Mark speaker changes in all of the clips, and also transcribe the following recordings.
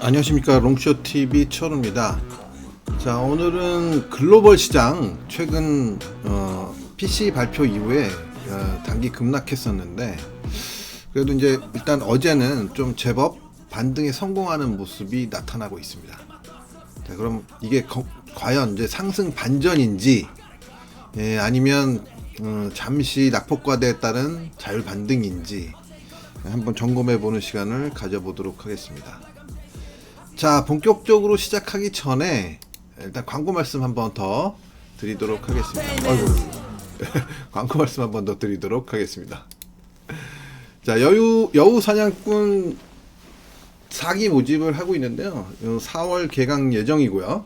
Speaker 1: 안녕하십니까 롱쇼 TV 철우입니다. 자 오늘은 글로벌 시장 최근 어, PC 발표 이후에 어, 단기 급락했었는데 그래도 이제 일단 어제는 좀 제법 반등에 성공하는 모습이 나타나고 있습니다. 자 그럼 이게 거- 과연 이제 상승 반전인지 예, 아니면 어, 잠시 낙폭과대에 따른 자율 반등인지 한번 점검해 보는 시간을 가져보도록 하겠습니다. 자, 본격적으로 시작하기 전에 일단 광고 말씀 한번 더 드리도록 하겠습니다. 아이고. 광고 말씀 한번 더 드리도록 하겠습니다. 자, 여유 여우 사냥꾼 사기 모집을 하고 있는데요. 4월 개강 예정이고요.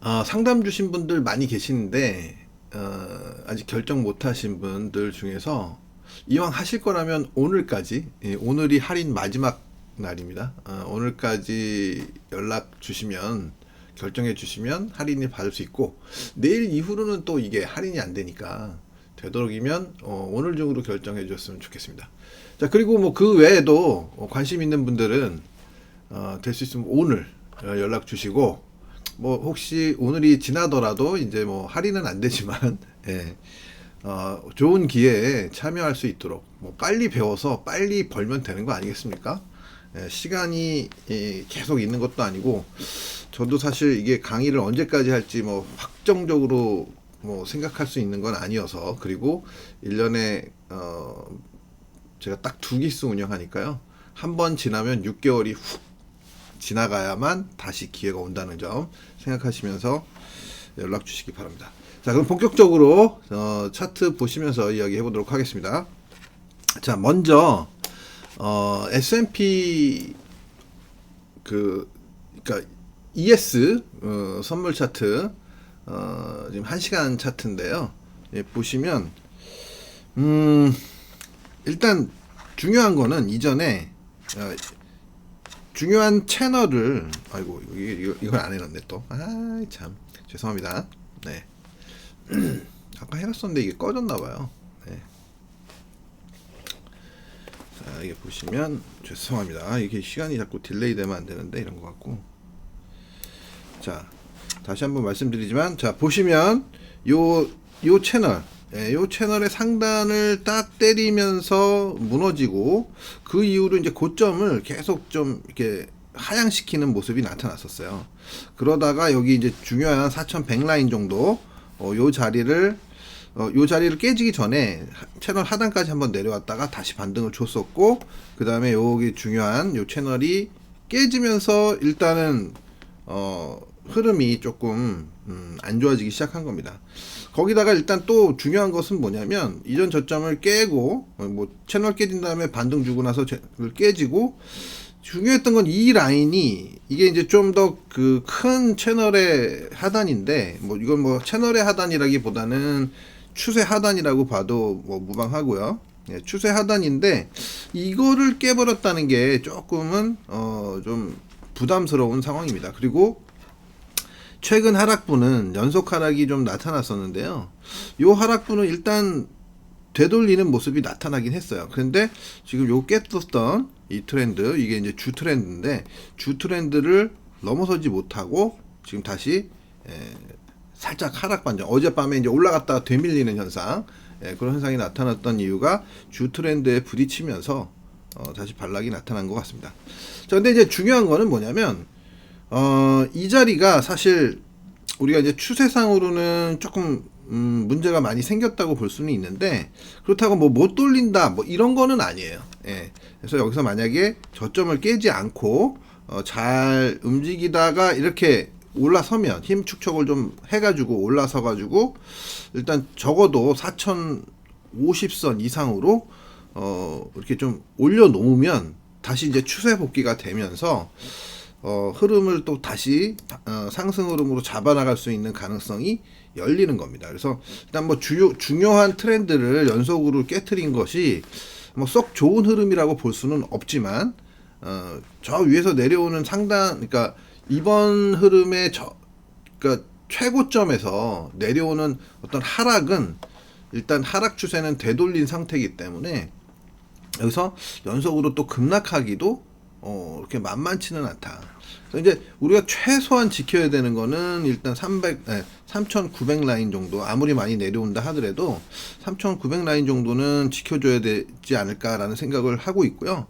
Speaker 1: 어, 상담 주신 분들 많이 계시는데 어, 아직 결정 못 하신 분들 중에서 이왕 하실 거라면 오늘까지 예, 오늘이 할인 마지막 날입니다. 어, 오늘까지 연락 주시면 결정해 주시면 할인이 받을 수 있고 내일 이후로는 또 이게 할인이 안 되니까 되도록이면 어, 오늘 중으로 결정해 줬으면 좋겠습니다. 자 그리고 뭐 그 외에도 어, 관심 있는 분들은 어, 될 수 있으면 오늘 어, 연락 주시고 뭐 혹시 오늘이 지나더라도 이제 뭐 할인은 안 되지만 예. 어, 좋은 기회에 참여할 수 있도록 뭐 빨리 배워서 빨리 벌면 되는 거 아니겠습니까? 예, 시간이 예, 계속 있는 것도 아니고 저도 사실 이게 강의를 언제까지 할지 뭐 확정적으로 뭐 생각할 수 있는 건 아니어서 그리고 1년에 어 제가 딱 두 기수 운영하니까요. 한 번 지나면 6개월이 훅 지나가야만 다시 기회가 온다는 점 생각하시면서 연락 주시기 바랍니다. 자, 그럼 본격적으로 어, 차트 보시면서 이야기 해 보도록 하겠습니다. 자, 먼저 어, S&P 그 그러니까 ES 어, 선물 차트 어, 지금 1시간 차트인데요. 예, 보시면 음 일단 중요한 거는 이전에 어, 중요한 채널을 아이고 이거, 안 해놨네 또 아 참. 죄송합니다. 네. 아까 해놨었는데 이게 꺼졌나 봐요. 네. 자 이게 보시면 죄송합니다. 이게 시간이 자꾸 딜레이 되면 안 되는데 이런 거 같고. 자 다시 한번 말씀드리지만 자 보시면 요 요 채널 예, 요 채널의 상단을 딱 때리면서 무너지고 그 이후로 이제 고점을 계속 좀 이렇게 하향시키는 모습이 나타났었어요. 그러다가 여기 이제 중요한 4,100 라인 정도 어, 요 자리를 어, 요 자리를 깨지기 전에 하- 채널 하단까지 한번 내려왔다가 다시 반등을 줬었고 그 다음에 여기 중요한 요 채널이 깨지면서 일단은 어, 흐름이 조금 음, 안 좋아지기 시작한 겁니다. 거기다가 일단 또 중요한 것은 뭐냐면 이전 저점을 깨고 어, 뭐 채널 깨진 다음에 반등 주고 나서 제- 깨지고 중요했던 건 이 라인이 이게 이제 좀 더 그 큰 채널의 하단인데 뭐 이건 뭐 채널의 하단이라기보다는 추세 하단이라고 봐도 뭐 무방하고요. 예, 추세 하단인데 이거를 깨버렸다는 게 조금은 어 좀 부담스러운 상황입니다. 그리고 최근 하락부는 연속 하락이 좀 나타났었는데요. 요 하락부는 일단 되돌리는 모습이 나타나긴 했어요. 그런데 지금 요 깼었던 이 트렌드, 이게 이제 주 트렌드인데, 주 트렌드를 넘어서지 못하고, 지금 다시, 에, 살짝 하락 반전. 어젯밤에 이제 올라갔다가 되밀리는 현상, 예, 그런 현상이 나타났던 이유가 주 트렌드에 부딪히면서, 어, 다시 반락이 나타난 것 같습니다. 자, 근데 이제 중요한 거는 뭐냐면, 어, 이 자리가 사실 우리가 이제 추세상으로는 조금 음, 문제가 많이 생겼다고 볼 수는 있는데 그렇다고 뭐 못 돌린다 뭐 이런 거는 아니에요. 예. 그래서 여기서 만약에 저점을 깨지 않고 어, 잘 움직이다가 이렇게 올라서면 힘 축적을 좀 해가지고 올라서 가지고 일단 적어도 4,050선 이상으로 어, 이렇게 좀 올려 놓으면 다시 이제 추세 복귀가 되면서 어, 흐름을 또 다시 어, 상승 흐름으로 잡아나갈 수 있는 가능성이 열리는 겁니다. 그래서 일단 뭐 주요 중요한 트렌드를 연속으로 깨트린 것이 뭐 썩 좋은 흐름이라고 볼 수는 없지만 어, 저 위에서 내려오는 상단 그러니까 이번 흐름의 저 그러니까 최고점에서 내려오는 어떤 하락은 일단 하락 추세는 되돌린 상태이기 때문에 여기서 연속으로 또 급락하기도 어, 이렇게 만만치는 않다. 그래서 이제 우리가 최소한 지켜야 되는 거는 일단 300, 네, 3,900 라인 정도 아무리 많이 내려온다 하더라도 3,900 라인 정도는 지켜줘야 되지 않을까라는 생각을 하고 있고요.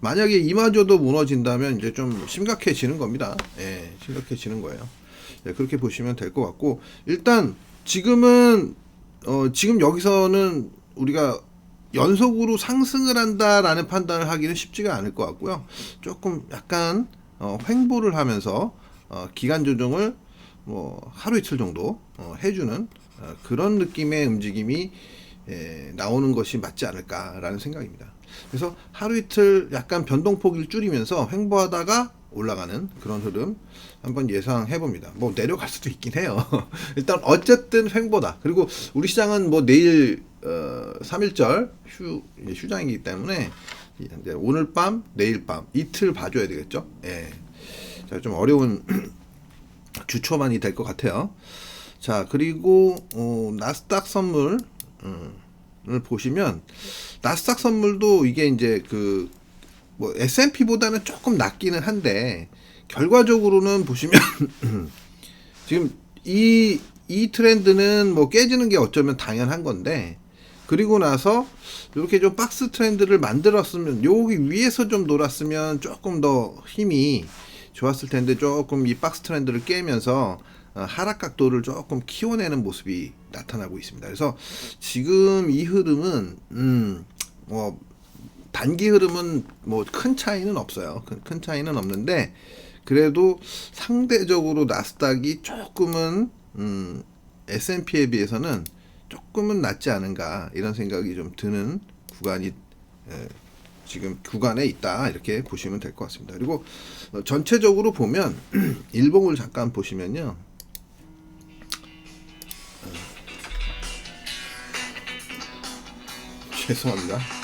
Speaker 1: 만약에 이마저도 무너진다면 이제 좀 심각해지는 겁니다. 예, 심각해지는 거예요. 예, 그렇게 보시면 될 것 같고 일단 지금은 어, 지금 여기서는 우리가 연속으로 상승을 한다라는 판단을 하기는 쉽지가 않을 것 같고요. 조금 약간 어, 횡보를 하면서 어, 기간 조정을 뭐 하루 이틀 정도 어, 해주는 어, 그런 느낌의 움직임이 에, 나오는 것이 맞지 않을까라는 생각입니다. 그래서 하루 이틀 약간 변동폭을 줄이면서 횡보하다가 올라가는 그런 흐름 한번 예상해 봅니다. 뭐 내려갈 수도 있긴 해요. 일단 어쨌든 횡보다. 그리고 우리 시장은 뭐 내일 어 3일절 휴 휴장이기 때문에 이제 오늘 밤, 내일 밤 이틀 봐줘야 되겠죠. 예. 자, 좀 어려운 주초만이 될 것 같아요. 자, 그리고 어, 나스닥 선물 음, 을 보시면 나스닥 선물도 이게 이제 그 뭐 S&P보다는 조금 낮기는 한데 결과적으로는 보시면 지금 이, 이 트렌드는 뭐 깨지는 게 어쩌면 당연한 건데 그리고 나서 이렇게 좀 박스 트렌드를 만들었으면 여기 위에서 좀 놀았으면 조금 더 힘이 좋았을 텐데 조금 이 박스 트렌드를 깨면서 어, 하락 각도를 조금 키워내는 모습이 나타나고 있습니다. 그래서 지금 이 흐름은 음 뭐 단기 흐름은 뭐 큰 차이는 없어요. 큰, 큰 차이는 없는데 그래도 상대적으로 나스닥이 조금은 음, S&P에 비해서는 조금은 낫지 않은가 이런 생각이 좀 드는 구간이 에, 지금 구간에 있다 이렇게 보시면 될 것 같습니다. 그리고 어, 전체적으로 보면 일봉을 잠깐 보시면요. 어, 죄송합니다.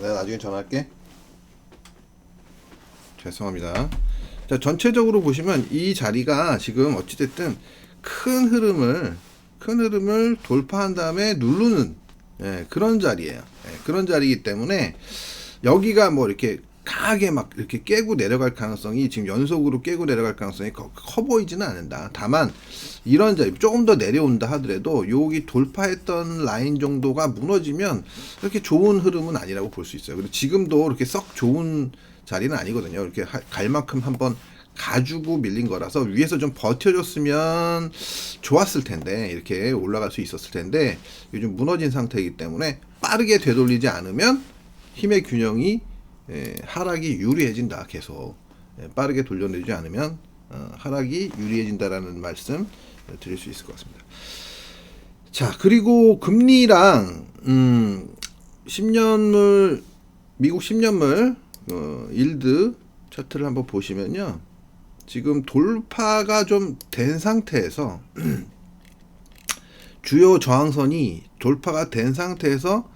Speaker 1: 내가 나중에 전화할게. 죄송합니다. 자, 전체적으로 보시면 이 자리가 지금 어찌됐든 큰 흐름을, 큰 흐름을 돌파한 다음에 누르는 예, 그런 자리예요. 예, 그런 자리이기 때문에 여기가 뭐 이렇게 강하게 막 이렇게 깨고 내려갈 가능성이 지금 연속으로 깨고 내려갈 가능성이 커, 커 보이지는 않는다. 다만 이런 자리 조금 더 내려온다 하더라도 여기 돌파했던 라인 정도가 무너지면 그렇게 좋은 흐름은 아니라고 볼 수 있어요. 그리고 지금도 이렇게 썩 좋은 자리는 아니거든요. 이렇게 하- 갈 만큼 한번 가지고 밀린 거라서 위에서 좀 버텨줬으면 좋았을 텐데 이렇게 올라갈 수 있었을 텐데 요즘 무너진 상태이기 때문에 빠르게 되돌리지 않으면 힘의 균형이 예, 하락이 유리해진다 계속 예, 빠르게 돌려내지 않으면 어, 하락이 유리해진다라는 말씀 드릴 수 있을 것 같습니다. 자 그리고 금리랑 음, 10년물 미국 10년물 어, 일드 차트를 한번 보시면요. 지금 돌파가 좀 된 상태에서 주요 저항선이 돌파가 된 상태에서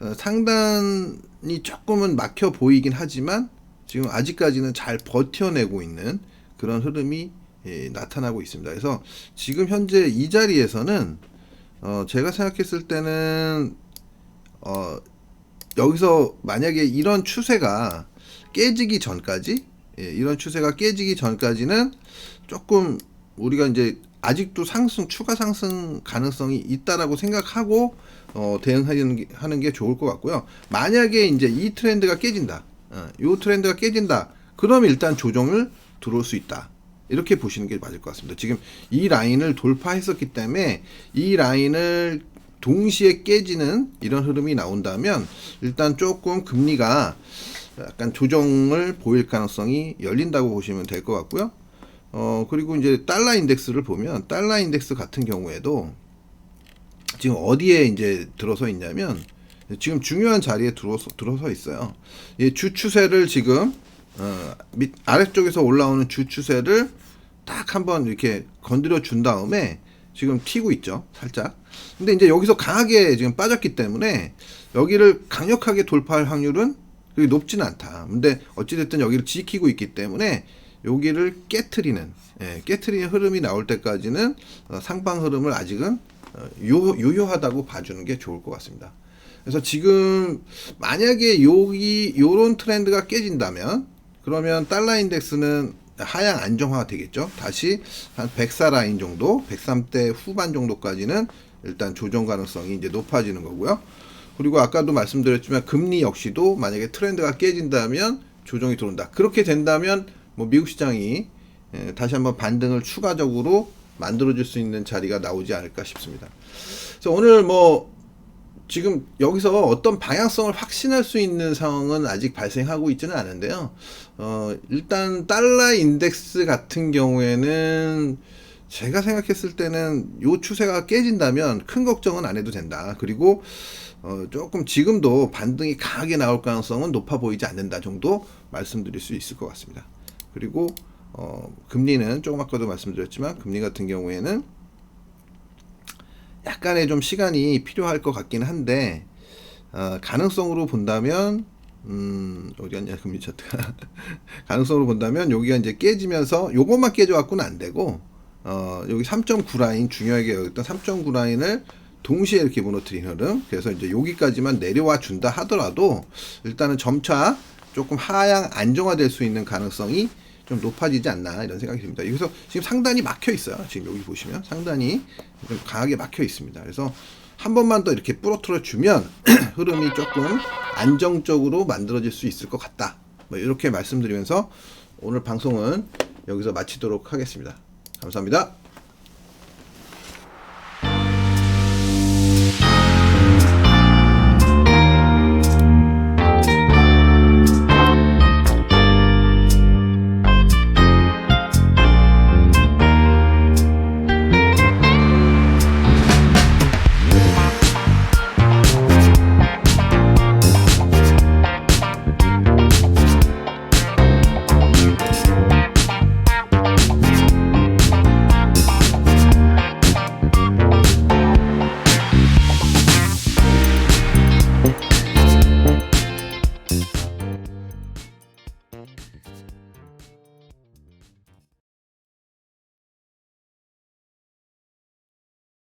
Speaker 1: 어, 상단이 조금은 막혀 보이긴 하지만 지금 아직까지는 잘 버텨내고 있는 그런 흐름이 예, 나타나고 있습니다. 그래서 지금 현재 이 자리에서는 어, 제가 생각했을 때는 어, 여기서 만약에 이런 추세가 깨지기 전까지 예, 이런 추세가 깨지기 전까지는 조금 우리가 이제 아직도 상승 추가 상승 가능성이 있다라고 생각하고 어, 대응하는 게, 좋을 것 같고요. 만약에 이제 이 트렌드가 깨진다, 어, 이 트렌드가 깨진다, 그러면 일단 조정을 들어올 수 있다. 이렇게 보시는 게 맞을 것 같습니다. 지금 이 라인을 돌파했었기 때문에 이 라인을 동시에 깨지는 이런 흐름이 나온다면 일단 조금 금리가 약간 조정을 보일 가능성이 열린다고 보시면 될 것 같고요. 어, 그리고 이제 달러 인덱스를 보면 달러 인덱스 같은 경우에도 지금 어디에 이제 들어서 있냐면 지금 중요한 자리에 들어서 들어서 있어요. 이주 추세를 지금 어, 밑 아래쪽에서 올라오는 주 추세를 딱 한번 이렇게 건드려 준 다음에 지금 튀고 있죠, 살짝. 근데 이제 여기서 강하게 지금 빠졌기 때문에 여기를 강력하게 돌파할 확률은 그렇게 높지는 않다. 근데 어찌됐든 여기를 지키고 있기 때문에 여기를 깨트리는, 예, 깨트리는 흐름이 나올 때까지는 어, 상방 흐름을 아직은 어, 유, 유효하다고 봐주는 게 좋을 것 같습니다. 그래서 지금 만약에 여기 요런 트렌드가 깨진다면 그러면 달러 인덱스는 하향 안정화가 되겠죠. 다시 한 104 라인 정도, 103대 후반 정도까지는 일단 조정 가능성이 이제 높아지는 거고요. 그리고 아까도 말씀드렸지만 금리 역시도 만약에 트렌드가 깨진다면 조정이 들어온다. 그렇게 된다면 뭐 미국 시장이 예, 다시 한번 반등을 추가적으로 만들어줄 수 있는 자리가 나오지 않을까 싶습니다. 그래서 오늘 뭐 지금 여기서 어떤 방향성을 확신할 수 있는 상황은 아직 발생하고 있지는 않은데요. 어, 일단 달러 인덱스 같은 경우에는 제가 생각했을 때는 요 추세가 깨진다면 큰 걱정은 안 해도 된다. 그리고 어, 조금 지금도 반등이 강하게 나올 가능성은 높아 보이지 않는다 정도 말씀드릴 수 있을 것 같습니다. 그리고 어, 금리는 조금 아까도 말씀드렸지만 금리 같은 경우에는 약간의 좀 시간이 필요할 것 같긴 한데 어, 가능성으로 본다면 음, 어디 갔냐 금리 차트가 가능성으로 본다면 여기가 이제 깨지면서 요것만 깨져갖고는 안 되고 어, 여기 3.9 라인 중요하게 여겼던 3.9 라인을 동시에 이렇게 무너뜨린 흐름. 그래서 이제 여기까지만 내려와 준다 하더라도 일단은 점차 조금 하향 안정화될 수 있는 가능성이 좀 높아지지 않나 이런 생각이 듭니다. 여기서 지금 상단이 막혀 있어요. 지금 여기 보시면 상단이 좀 강하게 막혀 있습니다. 그래서 한 번만 더 이렇게 부러뜨려 주면 흐름이 조금 안정적으로 만들어질 수 있을 것 같다. 뭐 이렇게 말씀드리면서 오늘 방송은 여기서 마치도록 하겠습니다. 감사합니다.